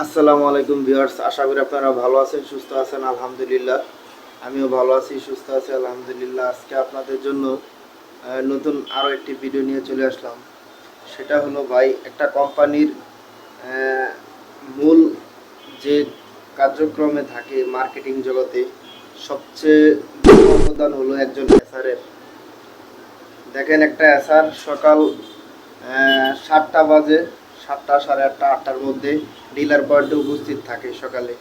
আসসালামু আলাইকুম ভিউয়ার্স, আশা করি আপনারা ভালো আছেন, সুস্থ আছেন, আলহামদুলিল্লাহ। আমিও ভালো আছি, সুস্থ আছি, আলহামদুলিল্লাহ। আজকে আপনাদের জন্য নতুন আরও একটি ভিডিও নিয়ে চলে আসলাম। সেটা হলো ভাই, একটা কোম্পানির মূল যে কার্যক্রমে থাকে মার্কেটিং জগতে, সবচেয়ে অবদান হলো একজন এসআরের দেখেন একটা এসআর সকাল সাতটা বাজে সাতটা, সাড়ে আটটা, আটটার মধ্যে ডিলার পয়েন্টে উপস্থিত থাকে সকালে।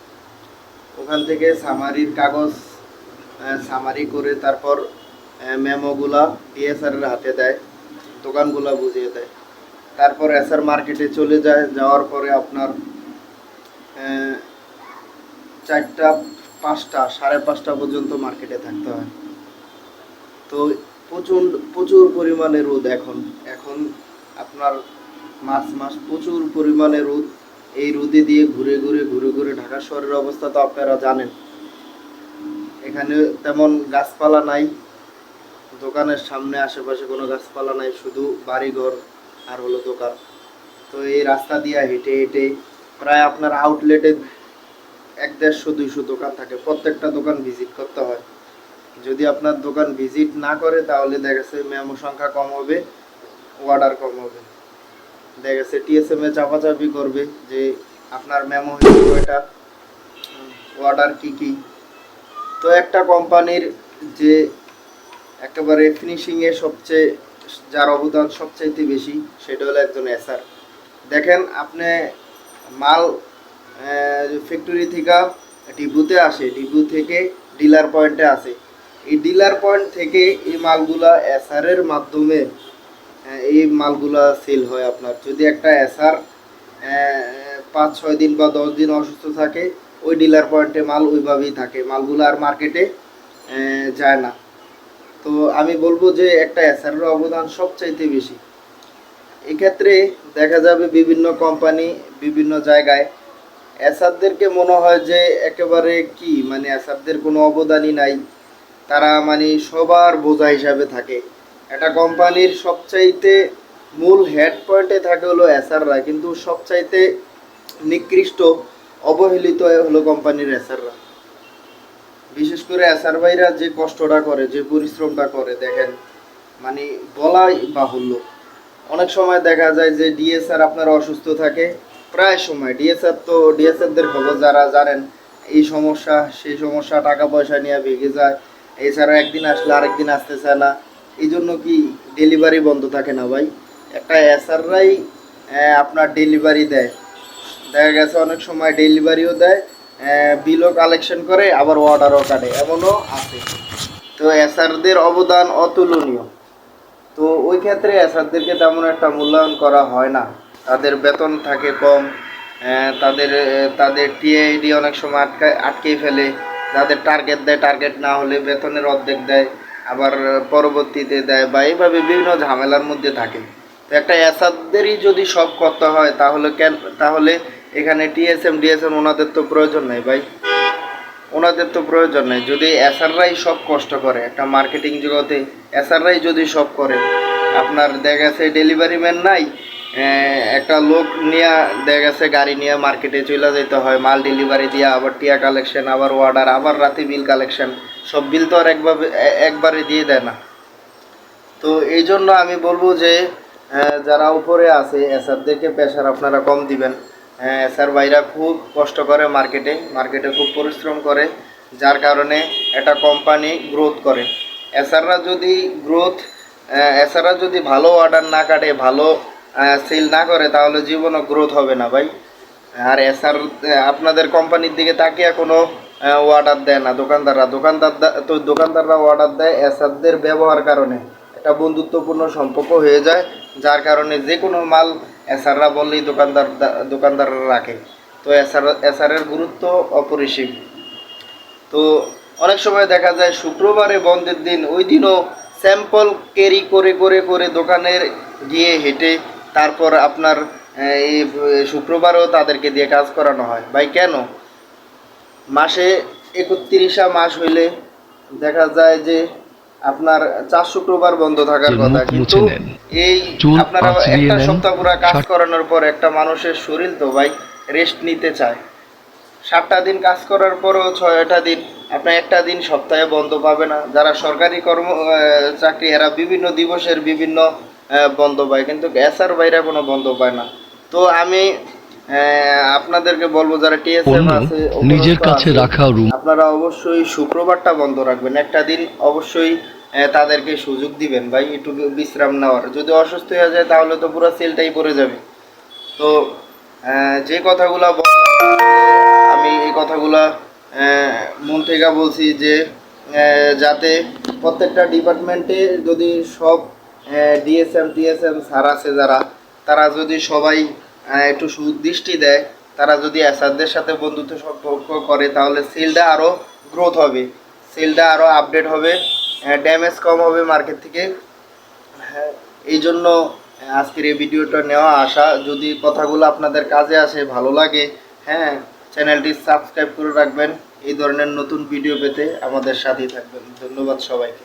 ওখান থেকে সামারির কাগজ সামারি করে তারপর মেমোগুলা ডিএসআরের হাতে দেয়, দোকানগুলা বুঝিয়ে দেয়। তারপর এসআর মার্কেটে চলে যায়, যাওয়ার পরে আপনার চারটা, পাঁচটা, সাড়ে পাঁচটা পর্যন্ত মার্কেটে থাকতে হয়। তো প্রচুর প্রচুর পরিমাণে রোদ এখন। এখন আপনার মাস মাস প্রচুর পরিমাণে রোদ। এই রোদে দিয়ে ঘুরে ঘুরে ঘুরে ঘুরে ঢাকা শহরের অবস্থা তো আপনারা জানেন। এখানে তেমন গাছপালা নাই। দোকানের সামনে আশেপাশে কোনো গাছপালা নাই, শুধু বাড়িঘর আর হলো দোকান। তো এই রাস্তা দিয়ে হেঁটে হেঁটে প্রায় আপনার আউটলেটে এক দেড়শো, দুইশো দোকান থাকে। প্রত্যেকটা দোকান ভিজিট করতে হয়। যদি আপনার দোকান ভিজিট না করে, তাহলে দেখা গেছে মেমো সংখ্যা কম হবে অর্ডার কম হবে। দেখা গেছে টিএসএম এ চাপাচাপি করবে যে আপনার মেমো কয়টা অর্ডার কি কি? তো একটা কোম্পানির যে একেবারে ফিনিশিংয়ে সবচেয়ে, যার অবদান সবচাইতে বেশি, সেটা হলো একজন এসআর দেখেন, আপনি মাল ফ্যাক্টরি থেকে ডিপুতে আসে, ডিপু থেকে ডিলার পয়েন্টে আসে। এই ডিলার পয়েন্ট থেকে এই মালগুলা এসআরের মাধ্যমে এই মালগুলা সেল হয় আপনার। যদি একটা এসআর পাঁচ, ছয় দিন বা দশ দিন অসুস্থ থাকে, ওই ডিলার পয়েন্টে মাল ওইভাবেই থাকে। মালগুলো আর মার্কেটে যায় না। তো আমি বলব যে একটা এসআরের অবদান সবচাইতে বেশি। এক্ষেত্রে দেখা যাবে বিভিন্ন কোম্পানি বিভিন্ন জায়গায় এসারদেরকে মনে হয় যে একেবারে কি? মানে এসারদের কোনো অবদানই নাই। তারা মানে সবার বোঝা হিসাবে থাকে। একটা কোম্পানির সবচাইতে মূল হেড পয়েন্টে থাকে হলো এসাররা কিন্তু সবচাইতে নিকৃষ্ট, অবহেলিত হলো কোম্পানির এসাররা বিশেষ করে এসার ভাইরা যে কষ্টটা করে, যে পরিশ্রমটা করে, দেখেন মানে বলাই বাহুল্য। অনেক সময় দেখা যায় যে ডিএসআর আপনার অসুস্থ থাকে, প্রায় সময়। ডিএসআর তো ডিএসআরদের খবর যারা জানেন, এই সমস্যা, সেই সমস্যা, টাকা পয়সা নিয়ে ভেঙে যায়। এছাড়া একদিন আসলে আরেকদিন আসতে চায় না। এই জন্য কি ডেলিভারি বন্ধ থাকে না ভাই? একটা এসআররাই আপনার ডেলিভারি দেয়। দেখা গেছে অনেক সময় ডেলিভারিও দেয় বিলও কালেকশন করে, আবার অর্ডারও কাটে। এমনও আছে। তো এসআরদের অবদান অতুলনীয়। তো ওই ক্ষেত্রে এসআরদেরকে তেমন একটা মূল্যায়ন করা হয় না। তাদের বেতন থাকে কম তাদের তাদের টিআইডি অনেক সময় আটকায়, আটকেই ফেলে। যাদের টার্গেট দেয় টার্গেট না হলে বেতনের অর্ধেক দেয়। আবার পরবর্তীতে দেয় বা এইভাবে বিভিন্ন ঝামেলার মধ্যে থাকে। তো একটা অ্যাসাদদেরই যদি সব করতে হয়, তাহলে কেন, তাহলে এখানে টিএসএম, ডিএসএম ওনাদের তো প্রয়োজন নেই ভাই। ওনাদের তো প্রয়োজন নেই। যদি এসআররাই সব কষ্ট করে, একটা মার্কেটিং জগতে এসআররাই যদি সব করে, আপনার দেখা গেছে ডেলিভারি ম্যান নাই একটা লোক নিয়ে দেখা গেছে, গাড়ি নিয়ে মার্কেটে চলে যেতে হয়, মাল ডেলিভারি দিয়ে, আবার টিয়া কালেকশন আবার অর্ডার আবার রাতে বিল কালেকশন সব বিল তো আর একভাবে একবারে দিয়ে দেয় না। তো এই জন্য আমি বলব যে যারা উপরে আছে এসআরদেরকে প্রেশার আপনারা কম দিবেন। এসার ভাইরা খুব কষ্ট করে মার্কেটে মার্কেটে খুব পরিশ্রম করে, যার কারণে একটা কোম্পানি গ্রোথ করে। এসাররা যদি গ্রোথ এসাররা যদি ভালো অর্ডার না কাটে, ভালো সেল না করে তাহলে জীবনও গ্রোথ হবে না ভাই। আর এসআর আপনাদের কোম্পানির দিকে তাকিয়ে কোনো অর্ডার দেয় না দোকানদাররা। দোকানদার তো দোকানদাররা অর্ডার দেয় এসআরদের ব্যবহার কারণে। একটা বন্ধুত্বপূর্ণ সম্পর্ক হয়ে যায়, যার কারণে যে কোনো মাল এসআররা বললেই দোকানদার দোকানদাররা রাখে। তো এসআর এসআরের গুরুত্ব অপরিসীম। তো অনেক সময় দেখা যায় শুক্রবারে বন্ধের দিন, ওই দিনও স্যাম্পল ক্যারি করে করে করে দোকানের গিয়ে হেঁটে তারপর আপনার এই শুক্রবারও তাদেরকে দিয়ে কাজ করানো হয়। ভাই কেন? মাসে একত্রিশা মাস হইলে দেখা যায় যে আপনার চার শুক্রবার বন্ধ থাকার কথা। কিন্তু এই আপনারা একটা সপ্তাহ পুরো কাজ করানোর পর একটা মানুষের শরীর তো ভাই রেস্ট নিতে চায়। সাতটা দিন কাজ করার পরও ছয়টা দিন আপনার একটা দিন সপ্তাহে বন্ধ পাবে না। যারা সরকারি কর্ম চাকরি এরা বিভিন্ন দিবসের বিভিন্ন বন্ধ পায়। কিন্তু গ্যাসার বাইরে কোনো বন্ধ পায় না। তো আমি আপনাদেরকে বলব যারা টিএসএম আছে নিজের কাছে রাখা রুম আপনারা অবশ্যই শুক্রবারটা বন্ধ রাখবেন। একটা দিন অবশ্যই তাদেরকে সুযোগ দিবেন। ভাই একটু বিশ্রাম নেওয়ার। যদি অসুস্থ হয়ে যায় তাহলে তো পুরো সেলটাই পড়ে যাবে। তো যে কথাগুলো আমি এই কথাগুলা মন থেকে বলছি যে যাতে প্রত্যেকটা ডিপার্টমেন্টে যদি সব ডিএসএম টিএসএম স্যার আছে যারা তারা যদি সবাই একটু সুদৃষ্টি দেয়, তারা যদি অ্যাসারদের সাথে বন্ধুত্ব সম্পর্ক করে, তাহলে সেলটা আরও গ্রোথ হবে। সেলটা আরও আপডেট হবে ড্যামেজ কম হবে মার্কেট থেকে। হ্যাঁ এই জন্য আজকের এই ভিডিওটা নেওয়া আসা যদি কথাগুলো আপনাদের কাজে আসে, ভালো লাগে হ্যাঁ চ্যানেলটি সাবস্ক্রাইব করে রাখবেন। এই ধরনের নতুন ভিডিও পেতে আমাদের সাথেই থাকবেন। ধন্যবাদ সবাইকে।